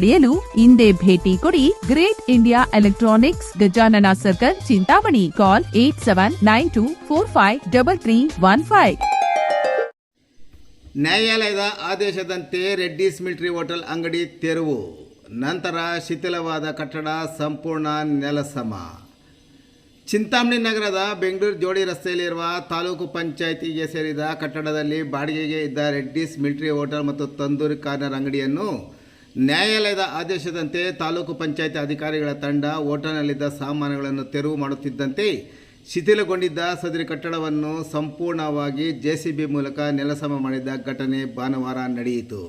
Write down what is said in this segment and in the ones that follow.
ಪಡೆಯಲು ಇಂದೇ ಭೇಟಿ ಕೊಡಿ Great India Electronics Gajanana circle, Chintamani. Call eight seven nine two four five double three one five. ನ್ಯಾಯಾಲಯದ ಆದೇಶದಂತೆ ರೆಡ್ಡಿಸ್ ಮಿಲಿಟರಿ ಹೋಟೆಲ್ ಅಂಗಡಿ ತೆರವು. ನಂತರ ಶಿಥಿಲವಾದ ಕಟ್ಟಡ ಸಂಪೂರ್ಣ ನೆಲಸಮ. ಚಿಂತಾಮಣಿ ನಗರದ ಬೆಂಗಳೂರು ಜೋಡಿ ರಸ್ತೆಯಲ್ಲಿರುವ ತಾಲೂಕು ಪಂಚಾಯಿತಿಗೆ ಸೇರಿದ ಕಟ್ಟಡದಲ್ಲಿ ಬಾಡಿಗೆಗೆ ಇದ್ದ ರೆಡ್ಡಿಸ್ ಮಿಲಿಟರಿ ಹೋಟೆಲ್ ಮತ್ತು ತಂದೂರಿ ಕಾರ್ನರ್ ಅಂಗಡಿಯನ್ನು ನ್ಯಾಯಾಲಯದ ಆದೇಶದಂತೆ ತಾಲೂಕು ಪಂಚಾಯಿತಿ ಅಧಿಕಾರಿಗಳ ತಂಡ ಹೋಟೆಲ್ನಲ್ಲಿದ್ದ ಸಾಮಾನುಗಳನ್ನು ತೆರವು ಮಾಡುತ್ತಿದ್ದಂತೆ ಶಿಥಿಲಗೊಂಡಿದ್ದ ಸದರಿ ಕಟ್ಟಡವನ್ನು ಸಂಪೂರ್ಣವಾಗಿ ಜೆಸಿಬಿ ಮೂಲಕ ನೆಲಸಮ ಮಾಡಿದ ಘಟನೆ ಭಾನುವಾರ ನಡೆಯಿತು.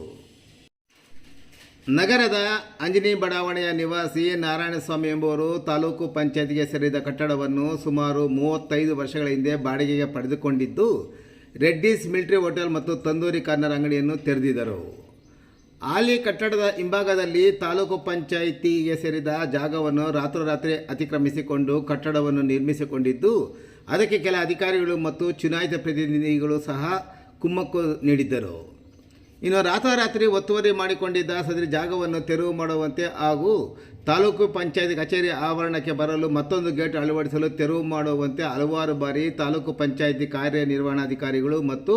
ನಗರದ ಅಂಜನಿ ಬಡಾವಣೆಯ ನಿವಾಸಿ ನಾರಾಯಣಸ್ವಾಮಿ ಎಂಬುವರು ತಾಲೂಕು ಪಂಚಾಯತ್ಗೆ ಸೇರಿದ ಕಟ್ಟಡವನ್ನು ಸುಮಾರು ಮೂವತ್ತೈದು ವರ್ಷಗಳ ಹಿಂದೆ ಬಾಡಿಗೆಗೆ ಪಡೆದುಕೊಂಡಿದ್ದು, ರೆಡ್ಡಿಸ್ ಮಿಲಿಟರಿ ಹೋಟೆಲ್ ಮತ್ತು ತಂದೂರಿ ಕಾರ್ನರ್ ಅಂಗಡಿಯನ್ನು ತೆರೆದಿದ್ದರು. ಹಾಲಿ ಕಟ್ಟಡದ ಹಿಂಭಾಗದಲ್ಲಿ ತಾಲೂಕು ಪಂಚಾಯಿತಿಗೆ ಸೇರಿದ ಜಾಗವನ್ನು ರಾತ್ರೋರಾತ್ರಿ ಅತಿಕ್ರಮಿಸಿಕೊಂಡು ಕಟ್ಟಡವನ್ನು ನಿರ್ಮಿಸಿಕೊಂಡಿದ್ದು, ಅದಕ್ಕೆ ಕೆಲ ಅಧಿಕಾರಿಗಳು ಮತ್ತು ಚುನಾಯಿತ ಪ್ರತಿನಿಧಿಗಳು ಸಹ ಕುಮ್ಮಕ್ಕು ನೀಡಿದ್ದರು. ಇನ್ನು ರಾತ್ರೋರಾತ್ರಿ ಒತ್ತುವರಿ ಮಾಡಿಕೊಂಡಿದ್ದ ಸದರಿ ಜಾಗವನ್ನು ತೆರವು ಮಾಡುವಂತೆ ಹಾಗೂ ತಾಲೂಕು ಪಂಚಾಯತ್ ಕಚೇರಿ ಆವರಣಕ್ಕೆ ಬರಲು ಮತ್ತೊಂದು ಗೇಟ್ ಅಳವಡಿಸಲು ತೆರವು ಮಾಡುವಂತೆ ಹಲವಾರು ಬಾರಿ ತಾಲೂಕು ಪಂಚಾಯಿತಿ ಕಾರ್ಯನಿರ್ವಹಣಾಧಿಕಾರಿಗಳು ಮತ್ತು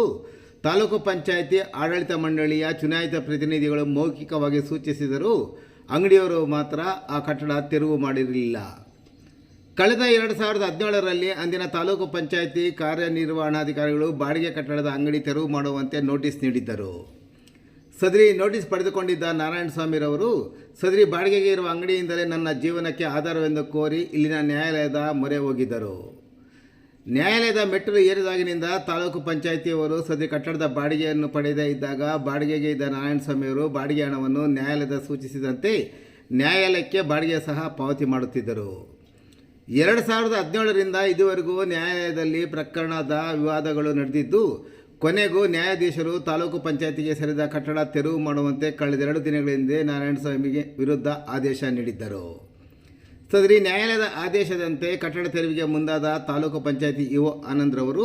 ತಾಲೂಕು ಪಂಚಾಯಿತಿ ಆಡಳಿತ ಮಂಡಳಿಯ ಚುನಾಯಿತ ಪ್ರತಿನಿಧಿಗಳು ಮೌಖಿಕವಾಗಿ ಸೂಚಿಸಿದರೂ ಅಂಗಡಿಯವರು ಮಾತ್ರ ಆ ಕಟ್ಟಡ ತೆರವು ಮಾಡಿರಲಿಲ್ಲ. ಕಳೆದ ಎರಡು ಸಾವಿರದ ಹದಿನೇಳರಲ್ಲಿ ಅಂದಿನ ತಾಲೂಕು ಪಂಚಾಯಿತಿ ಕಾರ್ಯನಿರ್ವಹಣಾಧಿಕಾರಿಗಳು ಬಾಡಿಗೆ ಕಟ್ಟಡದ ಅಂಗಡಿ ತೆರವು ಮಾಡುವಂತೆ ನೋಟಿಸ್ ನೀಡಿದ್ದರು. ಸದರಿ ನೋಟಿಸ್ ಪಡೆದುಕೊಂಡಿದ್ದ ನಾರಾಯಣಸ್ವಾಮಿರವರು ಸದರಿ ಬಾಡಿಗೆಗೆ ಇರುವ ಅಂಗಡಿಯಿಂದಲೇ ನನ್ನ ಜೀವನಕ್ಕೆ ಆಧಾರವೆಂದು ಕೋರಿ ಇಲ್ಲಿನ ನ್ಯಾಯಾಲಯದ ಮೊರೆ ಹೋಗಿದ್ದರು. ನ್ಯಾಯಾಲಯದ ಮೆಟ್ಟಿಲು ಏರಿದಾಗಿನಿಂದ ತಾಲೂಕು ಪಂಚಾಯಿತಿಯವರು ಸದ್ಯ ಕಟ್ಟಡದ ಬಾಡಿಗೆಯನ್ನು ಪಡೆದೇ ಇದ್ದಾಗ ಬಾಡಿಗೆಗೆ ಇದ್ದ ನಾರಾಯಣಸ್ವಾಮಿಯವರು ಬಾಡಿಗೆ ಹಣವನ್ನು ನ್ಯಾಯಾಲಯದ ಸೂಚಿಸಿದಂತೆ ನ್ಯಾಯಾಲಯಕ್ಕೆ ಬಾಡಿಗೆ ಸಹ ಪಾವತಿ ಮಾಡುತ್ತಿದ್ದರು. ಎರಡು ಸಾವಿರದ ಹದಿನೇಳರಿಂದ ಇದುವರೆಗೂ ನ್ಯಾಯಾಲಯದಲ್ಲಿ ಪ್ರಕರಣದ ವಿವಾದಗಳು ನಡೆದಿದ್ದು, ಕೊನೆಗೂ ನ್ಯಾಯಾಧೀಶರು ತಾಲೂಕು ಪಂಚಾಯತಿಗೆ ಸೇರಿದ ಕಟ್ಟಡ ತೆರವು ಮಾಡುವಂತೆ ಕಳೆದೆರಡು ದಿನಗಳ ಹಿಂದೆ ನಾರಾಯಣಸ್ವಾಮಿಗೆ ವಿರುದ್ಧ ಆದೇಶ ನೀಡಿದ್ದರು. ಸದರಿ ನ್ಯಾಯಾಲಯದ ಆದೇಶದಂತೆ ಕಟ್ಟಡ ತೆರವಿಗೆ ಮುಂದಾದ ತಾಲೂಕು ಪಂಚಾಯತಿ ಇಒ ಆನಂದ್ರವರು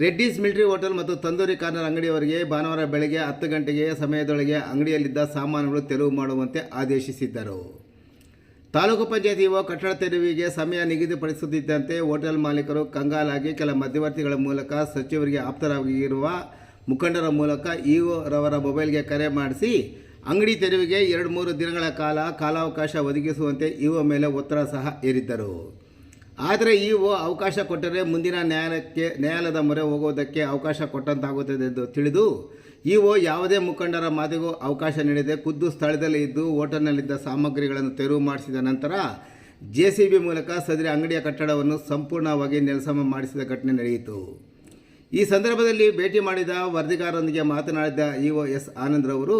ರೆಡ್ಡಿಸ್ ಮಿಲಿಟರಿ ಹೋಟೆಲ್ ಮತ್ತು ತಂದೂರಿ ಕಾರ್ನರ್ ಅಂಗಡಿಯವರಿಗೆ ಭಾನುವಾರ ಬೆಳಗ್ಗೆ ಹತ್ತು ಗಂಟೆಗೆ ಸಮಯದೊಳಗೆ ಅಂಗಡಿಯಲ್ಲಿದ್ದ ಸಾಮಾನುಗಳು ತೆರವು ಮಾಡುವಂತೆ ಆದೇಶಿಸಿದ್ದರು. ತಾಲೂಕು ಪಂಚಾಯತಿ ಇಒ ಕಟ್ಟಡ ತೆರವಿಗೆ ಸಮಯ ನಿಗದಿಪಡಿಸುತ್ತಿದ್ದಂತೆ ಹೋಟೆಲ್ ಮಾಲೀಕರು ಕಂಗಾಲಾಗಿ ಕೆಲ ಮಧ್ಯವರ್ತಿಗಳ ಮೂಲಕ ಸಚಿವರಿಗೆ ಆಪ್ತರಾಗಿರುವ ಮುಖಂಡರ ಮೂಲಕ ಇಒ ರವರ ಮೊಬೈಲ್ಗೆ ಕರೆ ಮಾಡಿಸಿ ಅಂಗಡಿ ತೆರವಿಗೆ ಎರಡು ಮೂರು ದಿನಗಳ ಕಾಲ ಕಾಲಾವಕಾಶ ಒದಗಿಸುವಂತೆ ಇಒ ಮೇಲೆ ಒತ್ತಡ ಸಹ ಏರಿದ್ದರು ಆದರೆ ಇಒ ಅವಕಾಶ ಕೊಟ್ಟರೆ ಮುಂದಿನ ನ್ಯಾಯಾಲಯಕ್ಕೆ, ನ್ಯಾಯಾಲಯದ ಮೊರೆ ಹೋಗುವುದಕ್ಕೆ ಅವಕಾಶ ಕೊಟ್ಟಂತಾಗುತ್ತದೆ ಎಂದು ತಿಳಿದು, ಇಒ ಯಾವುದೇ ಮುಖಂಡರ ಮಾತಿಗೂ ಅವಕಾಶ ನೀಡದೆ ಖುದ್ದು ಸ್ಥಳದಲ್ಲಿ ಇದ್ದು ಹೋಟೆಲ್ನಲ್ಲಿದ್ದ ಸಾಮಗ್ರಿಗಳನ್ನು ತೆರವು ಮಾಡಿಸಿದ ನಂತರ ಜೆ ಮೂಲಕ ಸದರಿ ಅಂಗಡಿಯ ಕಟ್ಟಡವನ್ನು ಸಂಪೂರ್ಣವಾಗಿ ನೆಲಸಮ ಮಾಡಿಸಿದ ಘಟನೆ ನಡೆಯಿತು. ಈ ಸಂದರ್ಭದಲ್ಲಿ ಭೇಟಿ ಮಾಡಿದ ವರದಿಗಾರರೊಂದಿಗೆ ಮಾತನಾಡಿದ ಇಒ ಎಸ್ ಆನಂದ್ರವರು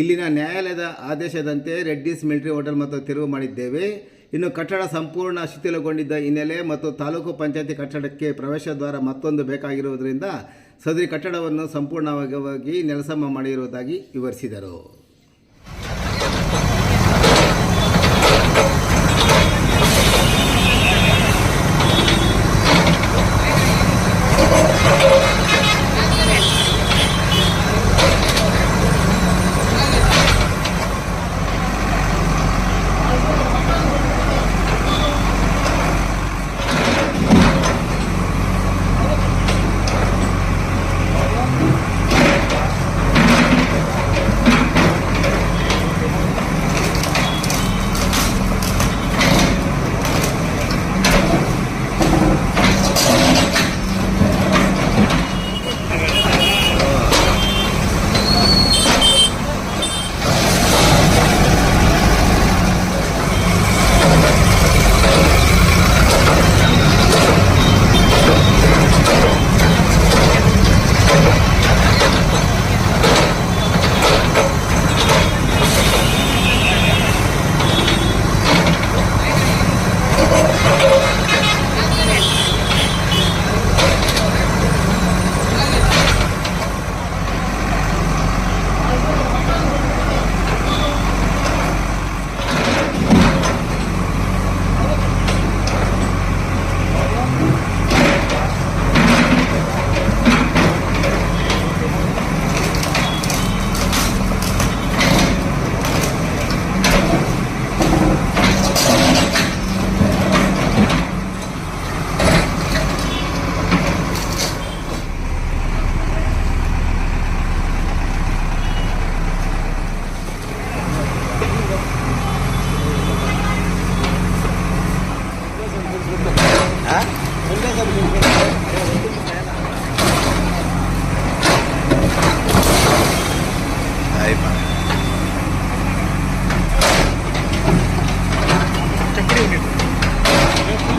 ಇಲ್ಲಿನ ನ್ಯಾಯಾಲಯದ ಆದೇಶದಂತೆ ರೆಡ್ಡಿಸ್ ಮಿಲಿಟರಿ ಹೋಟೆಲ್ ಮತ್ತು ತೆರವು ಮಾಡಿದ್ದೇವೆ. ಇನ್ನು ಕಟ್ಟಡ ಸಂಪೂರ್ಣ ಶಿಥಿಲಗೊಂಡಿದ್ದ ಹಿನ್ನೆಲೆ ಮತ್ತು ತಾಲೂಕು ಪಂಚಾಯತಿ ಕಟ್ಟಡಕ್ಕೆ ಪ್ರವೇಶ ದ್ವಾರ ಮತ್ತೊಂದು ಬೇಕಾಗಿರುವುದರಿಂದ ಸದರಿ ಕಟ್ಟಡವನ್ನು ಸಂಪೂರ್ಣವಾಗಿ ನೆಲಸಮ ಮಾಡಿರುವುದಾಗಿ ವಿವರಿಸಿದರು.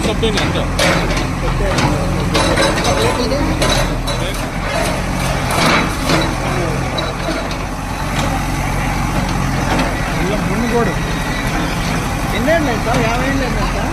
సబ్సిడీ ఎంత ముందు కూడా ఎన్నండి సార్ యాభై అండి సార్